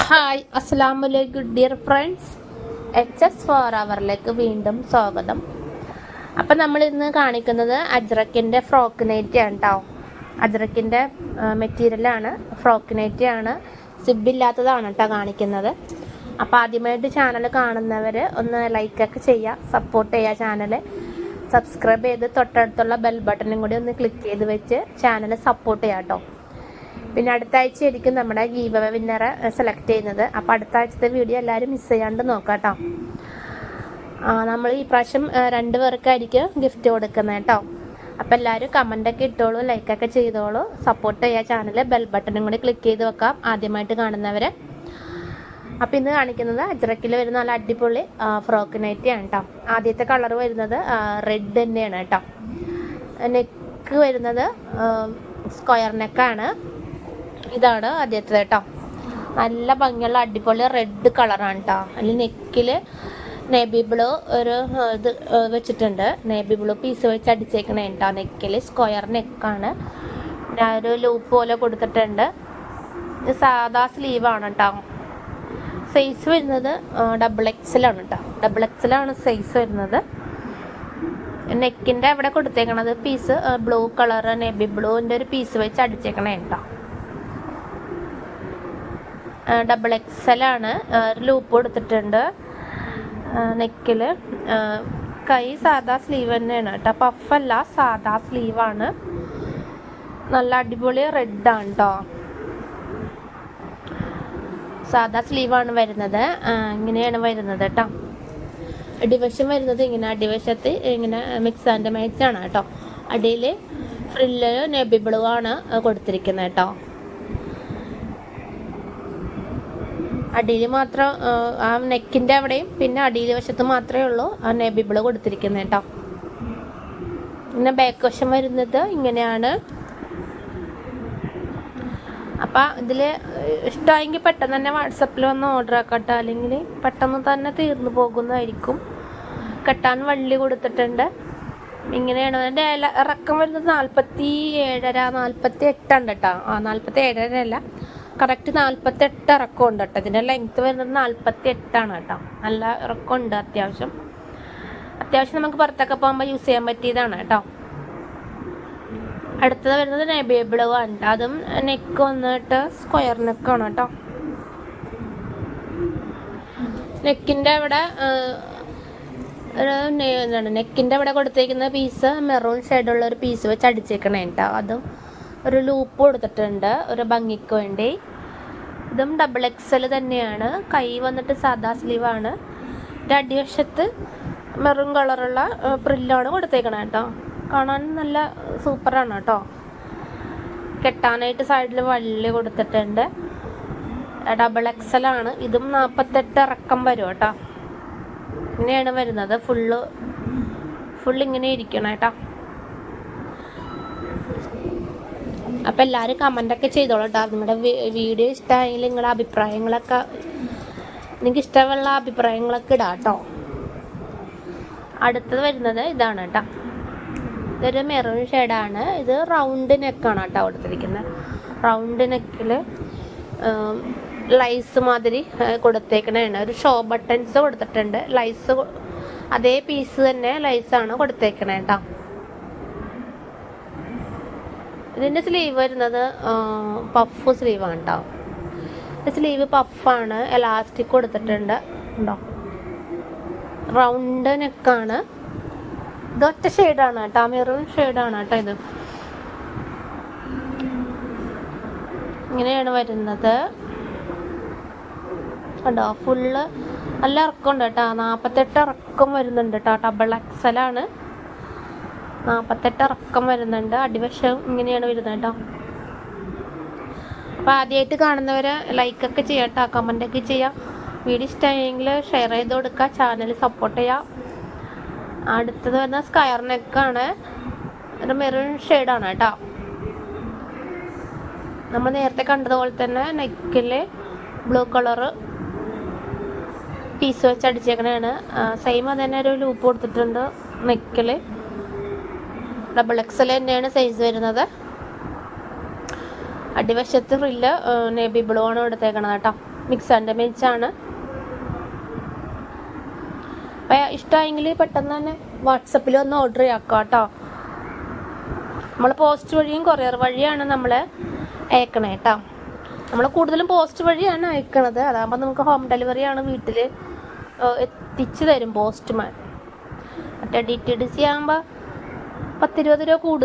Hi അസ്സാം വലൈക്കും dear friends. H S for അവറിലേക്ക് വീണ്ടും സ്വാഗതം. അപ്പം നമ്മൾ ഇന്ന് കാണിക്കുന്നത് അജ്രക്കിന്റെ ഫ്രോക്ക് നൈറ്റ് ആണ് കേട്ടോ അജ്രക്കിന്റെ മെറ്റീരിയലാണ് ഫ്രോക്ക് നൈറ്റ് ആണ് സിബില്ലാത്തതാണ് കേട്ടോ കാണിക്കുന്നത്. അപ്പോൾ ആദ്യമായിട്ട് ചാനൽ കാണുന്നവർ ഒന്ന് ലൈക്കൊക്കെ ചെയ്യുക സപ്പോർട്ട് ചെയ്യുക ചാനൽ സബ്സ്ക്രൈബ് ചെയ്ത് തൊട്ടടുത്തുള്ള ബെൽ ബട്ടണും കൂടി ഒന്ന് ക്ലിക്ക് ചെയ്ത് വെച്ച് ചാനൽ സപ്പോർട്ട് ചെയ്യാം കേട്ടോ പിന്നെ അടുത്ത ആഴ്ച ആയിരിക്കും നമ്മുടെ ഗീവ വിന്നറെ സെലക്ട് ചെയ്യുന്നത്. അപ്പോൾ അടുത്ത ആഴ്ചത്തെ വീഡിയോ എല്ലാവരും മിസ് ചെയ്യാണ്ട് നോക്കാം നമ്മൾ ഈ പ്രാവശ്യം രണ്ടു പേർക്കായിരിക്കും ഗിഫ്റ്റ് കൊടുക്കുന്നത് കേട്ടോ അപ്പോൾ എല്ലാവരും ഒക്കെ ഇട്ടോളൂ ലൈക്കൊക്കെ ചെയ്തോളൂ. സപ്പോർട്ട് ചെയ്യാ ചാനൽ ബെൽ ബട്ടണും കൂടി ക്ലിക്ക് ചെയ്ത് വെക്കാം ആദ്യമായിട്ട് കാണുന്നവർ അപ്പോൾ ഇന്ന് കാണിക്കുന്നത് അജ്രക്കിൽ വരുന്ന നല്ല അടിപൊളി ഫ്രോക്ക് നൈറ്റി ആണ് കേട്ടോ ആദ്യത്തെ കളർ വരുന്നത് റെഡ് തന്നെയാണ് കേട്ടോ നെക്ക് വരുന്നത് സ്ക്വയർ നെക്കാണ് ഇതാണ് ആദ്യത്തെ കേട്ടോ. നല്ല ഭംഗിയുള്ള അടിപൊളി റെഡ് കളറാണ് കേട്ടോ അതിൽ നെക്കിൽ നേബി ബ്ലൂ ഒരു ഇത് വെച്ചിട്ടുണ്ട്. നേബി ബ്ലൂ പീസ് വെച്ച് അടിച്ചേക്കണേ കേട്ടോ നെക്കിൽ സ്ക്വയർ നെക്കാണ് ഒരു ലൂപ്പ് പോലെ കൊടുത്തിട്ടുണ്ട്. സാധാ സ്ലീവാണ് കേട്ടോ സൈസ് വരുന്നത് ഡബിൾ എക്സലാണ് കേട്ടോ ഡബിൾ എക്സലാണ് സൈസ് വരുന്നത്. നെക്കിന്റെ അവിടെ കൊടുത്തേക്കണത് പീസ് ബ്ലൂ കളർ നെബി ബ്ലൂവിന്റെ ഒരു പീസ് വെച്ച് അടിച്ചേക്കണേ കേട്ടോ ഡബിൾ എക്സൽ ആണ്. ഒരു ലൂപ്പ് കൊടുത്തിട്ടുണ്ട്. നെക്കിൽ കൈ സാധാ സ്ലീവ് തന്നെയാണ് കേട്ടോ. പഫല്ല സാധാ സ്ലീവാണ് നല്ല അടിപൊളി റെഡാണ് കേട്ടോ സാധാ സ്ലീവാണ് വരുന്നത്. ഇങ്ങനെയാണ് വരുന്നത് കേട്ടോ അടിവശം വരുന്നത് ഇങ്ങനെ അടിവശത്ത് ഇങ്ങനെ മിക്സ് ആൻഡ് മാച്ച് ആണ് കേട്ടോ അടിയിൽ ഫ്രില്ല് നെബിബിളും ആണ് കൊടുത്തിരിക്കുന്നത് കേട്ടോ അടിയിൽ മാത്രം ആ, നെക്കിന്റെ അവിടെയും പിന്നെ അടിയിൽ വശത്ത് മാത്രമേ ഉള്ളൂ. ആ നെബിബിൾ കൊടുത്തിരിക്കുന്നത് കേട്ടോ. പിന്നെ ബാക്ക് വശം വരുന്നത് ഇങ്ങനെയാണ്. അപ്പം ഇതിൽ ഇഷ്ടമായെങ്കിൽ പെട്ടെന്ന് തന്നെ വാട്സപ്പിൽ വന്ന് ഓർഡർ ആക്കട്ടെ. അല്ലെങ്കിൽ പെട്ടെന്ന് തന്നെ തീർന്നു പോകുന്നതായിരിക്കും. കെട്ടാൻ വള്ളി കൊടുത്തിട്ടുണ്ട്. ഇങ്ങനെയാണ്. അതിന്റെ ഇറക്കം വരുന്നത് നാൽപ്പത്തി ഏഴര നാൽപ്പത്തി എട്ടുണ്ട് കേട്ടോ. ആ നാൽപ്പത്തി ഏഴര അല്ല കറക്റ്റ് നാൽപ്പത്തെട്ട് ഇറക്കം ഉണ്ട് കേട്ടോ. ഇതിന്റെ ലെങ്ത്ത് വരുന്നത് നാൽപ്പത്തി എട്ടാണ് കേട്ടോ. നല്ല ഇറക്കം ഉണ്ട് അത്യാവശ്യം. അത്യാവശ്യം നമുക്ക് പുറത്തൊക്കെ പോകുമ്പോൾ യൂസ് ചെയ്യാൻ പറ്റിയതാണ് കേട്ടോ. അടുത്തത് വരുന്നത് നെബിയബിൾ ആണ് അതും നെക്ക് വന്നിട്ട് സ്ക്വയർ നെക്കാണ് കേട്ടോ. നെക്കിന്റെ അവിടെ ഒരു നെക്കിന്റെ അവിടെ കൊടുത്തേക്കുന്ന പീസ് മെറൂൺ ഷെയ്ഡുള്ള ഒരു പീസ് വെച്ച് അടിച്ചേക്കണേ കേട്ടോ. അതും ഒരു ലൂപ്പ് കൊടുത്തിട്ടുണ്ട് ഒരു ഭംഗിക്ക് വേണ്ടി. ഇതും ഡബിൾ എക്സൽ തന്നെയാണ്. കൈ വന്നിട്ട് സാദാ സ്ലീവാണ്. ഇതിന്റെ അടിവശത്ത് മെറൂൺ കളറുള്ള പ്രില്ലാണ് കൊടുത്തേക്കണേ കേട്ടോ. കാണാൻ നല്ല സൂപ്പറാണ് കേട്ടോ. കെട്ടാനായിട്ട് സൈഡിൽ വള്ളി കൊടുത്തിട്ടുണ്ട്. ഡബിൾ എക്സൽ ആണ്. ഇതും നാൽപ്പത്തെട്ട് ഇറക്കം വരും കേട്ടോ. ഇങ്ങനെയാണ് വരുന്നത്. ഫുള്ള് ഫുൾ ഇങ്ങനെ ഇരിക്കണം കേട്ടോ. അപ്പം എല്ലാവരും കമന്റൊക്കെ ചെയ്തോളൂ കേട്ടോ നിങ്ങളുടെ വീഡിയോ ഇഷ്ടമായെങ്കിൽ നിങ്ങളുടെ അഭിപ്രായങ്ങളൊക്കെ നിങ്ങൾക്ക് ഇഷ്ടമുള്ള അഭിപ്രായങ്ങളൊക്കെ ഇടാം കേട്ടോ അടുത്തത് വരുന്നത് ഇതാണ് കേട്ടോ ഇതൊരു മെറൂൺ ഷെയ്ഡാണ് ഇത് റൗണ്ട് നെക്കാണ് കേട്ടോ കൊടുത്തിരിക്കുന്നത്. റൗണ്ട് നെക്കിൽ ലൈസ് മാതിരി കൊടുത്തേക്കണതാണ് ഒരു ഷോ ബട്ടൺസ് കൊടുത്തിട്ടുണ്ട്. ലൈസ് അതേ പീസ് തന്നെ ലൈസാണ് കൊടുത്തേക്കണേ കേട്ടോ ഇതിന്റെ സ്ലീവ് വരുന്നത് പഫ് സ്ലീവാണ് കേട്ടോ സ്ലീവ് പഫാണ് എലാസ്റ്റിക് കൊടുത്തിട്ടുണ്ട്. ഉണ്ടോ? റൗണ്ട് നെക്കാണ് ഇതൊറ്റ ഷെയ്ഡാണ് കേട്ടോ മെറൂൺ ഷെയ്ഡാണ് കേട്ടോ ഇത്. ഇങ്ങനെയാണ് വരുന്നത്. കണ്ടോ? ഫുള്ള് നല്ല ഇറക്കമുണ്ട് കേട്ടോ നാൽപ്പത്തെട്ട് ഇറക്കം വരുന്നുണ്ട് കേട്ടോ ഡബിൾ എക്സലാണ് നാൽപ്പത്തെട്ട് ഇറക്കം വരുന്നുണ്ട്. അടിവശം ഇങ്ങനെയാണ് വരുന്നത് കേട്ടോ. അപ്പോൾ ആദ്യമായിട്ട് കാണുന്നവർ ലൈക്കൊക്കെ ചെയ്യാം കേട്ടോ കമന്റൊക്കെ ചെയ്യാം. വീഡിയോ ഇഷ്ടമായെങ്കിൽ ഷെയർ ചെയ്ത് കൊടുക്കുക. ചാനൽ സപ്പോർട്ട് ചെയ്യാം. അടുത്തത് വരുന്ന സ്കയർ നെക്കാണ് ഒരു മെറൂൺ ഷെയ്ഡാണ് കേട്ടോ. നമ്മൾ നേരത്തെ കണ്ടതുപോലെ തന്നെ നെക്കിൽ ബ്ലൂ കളറ് പീസ് വെച്ച് അടിച്ചേക്കണതാണ് സെയിം അത് തന്നെ ഒരു ലൂപ്പ് കൊടുത്തിട്ടുണ്ട് നെക്കിൽ ഡബിൾ എക്സൽ തന്നെയാണ് സൈസ് വരുന്നത്. അടിവശത്ത് ഫ്രില്ല് നേബി ബ്ലൂ ആണ് എടുത്തേക്കണത് കേട്ടോ. മിക്സ് ആൻഡ് മെച്ചാണ് ആണ്. ഇഷ്ടമായെങ്കിൽ പെട്ടെന്ന് തന്നെ വാട്സപ്പിൽ ഒന്ന് ഓർഡർ ചെയ്യാക്കാം കേട്ടോ. നമ്മൾ പോസ്റ്റ് വഴിയും കൊറിയർ വഴിയാണ് നമ്മൾ അയക്കണേ കേട്ടോ. നമ്മൾ കൂടുതലും പോസ്റ്റ് വഴിയാണ് അയക്കണത്. അതാകുമ്പോൾ നമുക്ക് ഹോം ഡെലിവറി ആണ് വീട്ടിൽ എത്തിച്ചു തരും പോസ്റ്റ്മാൻ മറ്റേ ഡി ടി ഡി സി ആകുമ്പോൾ പത്തിരുപത് രൂപ കൂടുതൽ